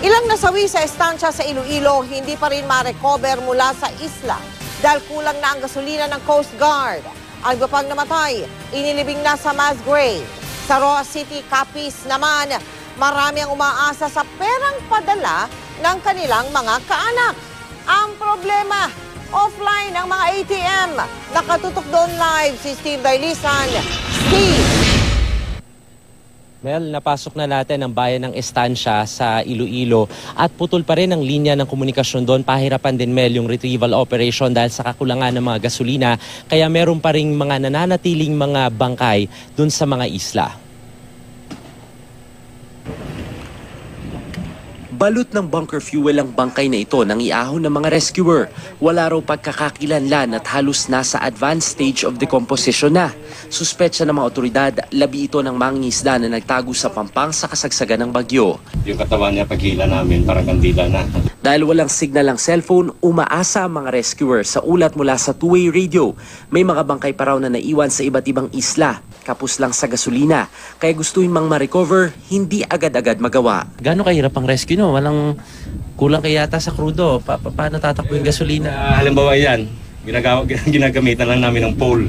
Ilang nasawi sa estansya sa Iloilo, hindi pa rin ma-recover mula sa isla dahil kulang na ang gasolina ng Coast Guard. Ang iba pang namatay, inilibing na sa mass. Sa Roa City, Capiz naman, marami ang umaasa sa perang padala ng kanilang mga kaanak. Ang problema, offline ang mga ATM. Nakatutok doon live si Steve Dailisan. Steve! Mel, napasok na natin ang bayan ng Estancia sa Iloilo at putol pa rin ang linya ng komunikasyon doon. Pahirapan din Mel yung retrieval operation dahil sa kakulangan ng mga gasolina. Kaya meron pa rin mga nananatiling mga bangkay doon sa mga isla. Balot ng bunker fuel ang bangkay na ito ng iahon ng mga rescuer. Wala raw pagkakakilanlan at halos nasa advanced stage of decomposition na. Suspetsya ng mga otoridad, labi ito ng mangingisda na nagtago sa pampang sa kasagsagan ng bagyo. Yung katawan niya paghila namin parang kandila na. Dahil walang signal ang cellphone, umaasa ang mga rescuer sa ulat mula sa two-way radio. May mga bangkay pa raw na naiwan sa iba't ibang isla, kapos lang sa gasolina. Kaya gustuin mang ma-recover, hindi agad-agad magawa. Gano'ng kahirap ang rescue no? Walang kulang kaya yata sa krudo. Pa pa- paano tatakbo yung gasolina? Ah, halimbawa yan, ginagawa, ginagamitan lang namin ng pole.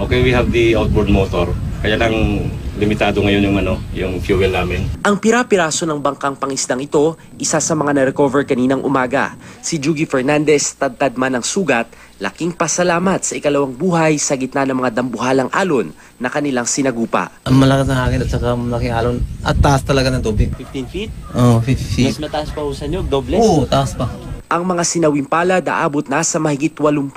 Okay, we have the outboard motor. Kaya lang limitado ngayon yung ano, yung fuel namin. Ang pira-piraso ng bangkang pangisdang ito, isa sa mga na-recover kaninang umaga. Si Jugi Fernandez, tadtad man ng sugat, laking pasalamat sa ikalawang buhay sa gitna ng mga dambuhalang alon na kanilang sinagupa. Ang malakas na hangin at saka malaking alon. At taas talaga ng tubig. 15 feet? Oo, oh, 50 feet. Mas mataas pa ho sa inyo, doble. Oo, taas pa. Ang mga sinawing palad aabot na sa mahigit 80.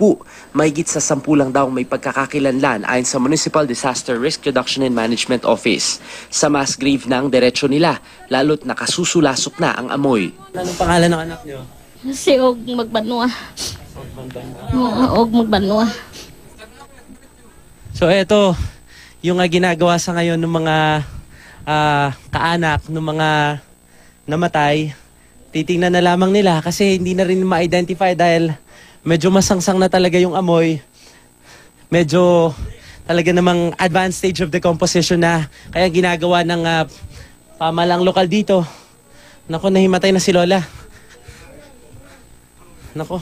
Mahigit sa 10 lang daw may pagkakakilanlan ayon sa Municipal Disaster Risk Reduction and Management Office. Sa mass grave na ang diretsyo nila, lalo't nakasusulasok na ang amoy. Anong pangalan ng anak nyo? Si Og magbanwa. Oo, Og magbanwa. So eto, yung nga ginagawa sa ngayon ng mga ah, kaanak ng mga namatay, titingnan na lamang nila kasi hindi na rin ma-identify dahil medyo masangsang na talaga yung amoy. Medyo talaga namang advanced stage of decomposition na kaya ginagawa ng ah, pamalang lokal dito. Nako, nahimatay na si Lola. Nako.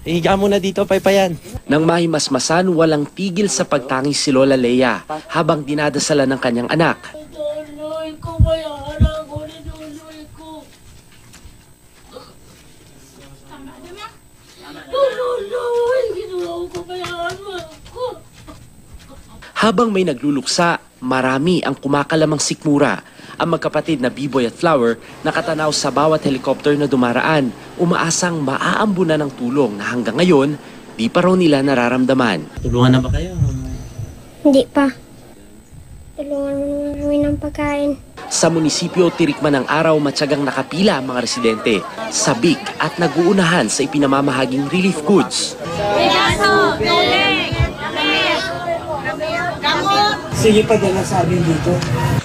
Ihiga muna dito, paypayan. Nang mahimasmasan, walang tigil sa pagtangis si Lola Leia habang dinadasala ng kanyang anak. Tuloy ko ba yung anak ko? Tuloy ko. Tuloy, ginawa ko ba yung anak ko? Habang may nagluluksa, marami ang kumakalamang sikmura. Ang magkapatid na B-Boy at Flower nakatanaw sa bawat helicopter na dumaraan, umaasang maaambunan ng tulong na hanggang ngayon, di pa raw nila nararamdaman. Tulungan na ba kayo? Hindi pa. Tulungan mo naman kami ng pagkain. Sa munisipyo, tirikman ng araw matyagang nakapila ang mga residente, sabik at naguunahan sa ipinamamahaging relief goods. Sige pa dala sa amin dito.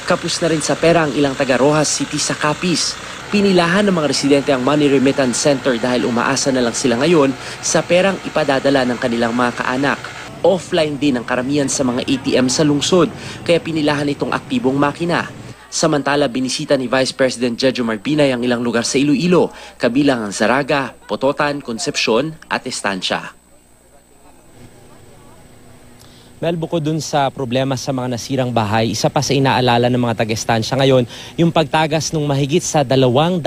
Kapos na rin sa pera ang ilang taga Rojas City sa Capiz. Pinilahan ng mga residente ang Money Remittance Center dahil umaasa na lang sila ngayon sa perang ipadadala ng kanilang mga kaanak. Offline din ang karamihan sa mga ATM sa lungsod, kaya pinilahan itong aktibong makina. Samantala, binisita ni Vice President Jejo Marbinay ang ilang lugar sa Iloilo, kabilang ang Zaraga, Pototan, Concepcion at Estancia. Well, bukod dun sa problema sa mga nasirang bahay, isa pa sa inaalala ng mga taga-estansya ngayon, yung pagtagas ng mahigit sa 200,000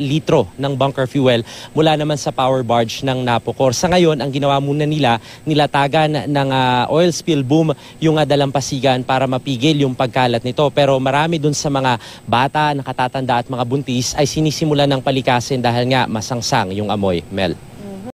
litro ng bunker fuel mula naman sa power barge ng Napocor. Sa ngayon, ang ginawa muna nila, nilatagan ng ah, oil spill boom yung ah, dalampasigan para mapigil yung pagkalat nito. Pero marami dun sa mga bata, nakatatanda at mga buntis ay sinisimula ng palikasin dahil nga masangsang yung amoy. Mel.